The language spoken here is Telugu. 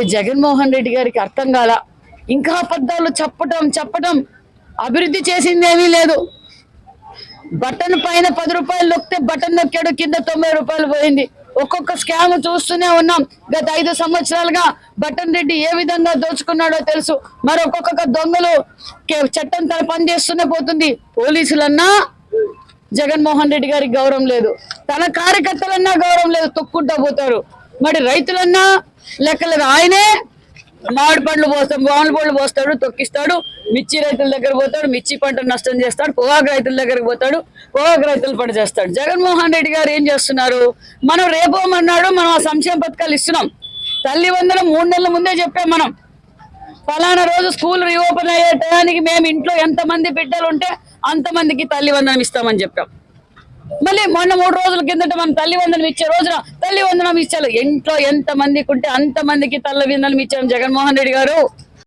అది జగన్మోహన్ రెడ్డి గారికి అర్థం కాల. ఇంకా అబద్ధాలు చెప్పటం చెప్పటం అభివృద్ధి చేసింది ఏమీ లేదు. బటన్ పైన పది రూపాయలు నొక్కితే బటన్ నొక్కాడు కింద తొంభై రూపాయలు పోయింది. ఒక్కొక్క స్కామ్ చూస్తూనే ఉన్నాం. గత ఐదు సంవత్సరాలుగా బటన్ రెడ్డి ఏ విధంగా దోచుకున్నాడో తెలుసు. మరి ఒక్కొక్క దొంగలు చట్టం తన పని చేస్తూనే పోతుంది. పోలీసులన్నా జగన్మోహన్ రెడ్డి గారికి గౌరవం లేదు. తన కార్యకర్తలన్నా గౌరవం లేదు. తొక్కుంటా పోతారు. మరి రైతులన్నా లెక్కలేదు. ఆయనే మామిడి పండ్లు పోస్తాడు మామిడి పండ్లు పోస్తాడు తొక్కిస్తాడు మిర్చి రైతుల దగ్గర పోతాడు మిర్చి పంట నష్టం చేస్తాడు పొగాకు రైతుల దగ్గరకు పోతాడు పొగాకు రైతుల పంట చేస్తాడు. జగన్మోహన్ రెడ్డి గారు ఏం చేస్తున్నారు? మనం రేపోమన్నాడు మనం ఆ సంక్షేమ పథకాలు ఇస్తున్నాం. తల్లి వందలు మూడు నెలల ముందే చెప్పాం మనం. ఫలానా రోజు స్కూల్ రీఓపెన్ అయ్యే టయానికి మేము ఇంట్లో ఎంతమంది బిడ్డలు ఉంటే అంతమందికి తల్లి వందనం ఇస్తామని చెప్పాం. మళ్ళీ మొన్న మూడు రోజుల కిందట మనం తల్లి వందనం ఇచ్చే రోజున తల్లి వందనం ఇచ్చారు. ఇంట్లో ఎంత మందికి ఉంటే అంత మందికి తల్లి వందనం ఇచ్చాం జగన్మోహన్ రెడ్డి గారు.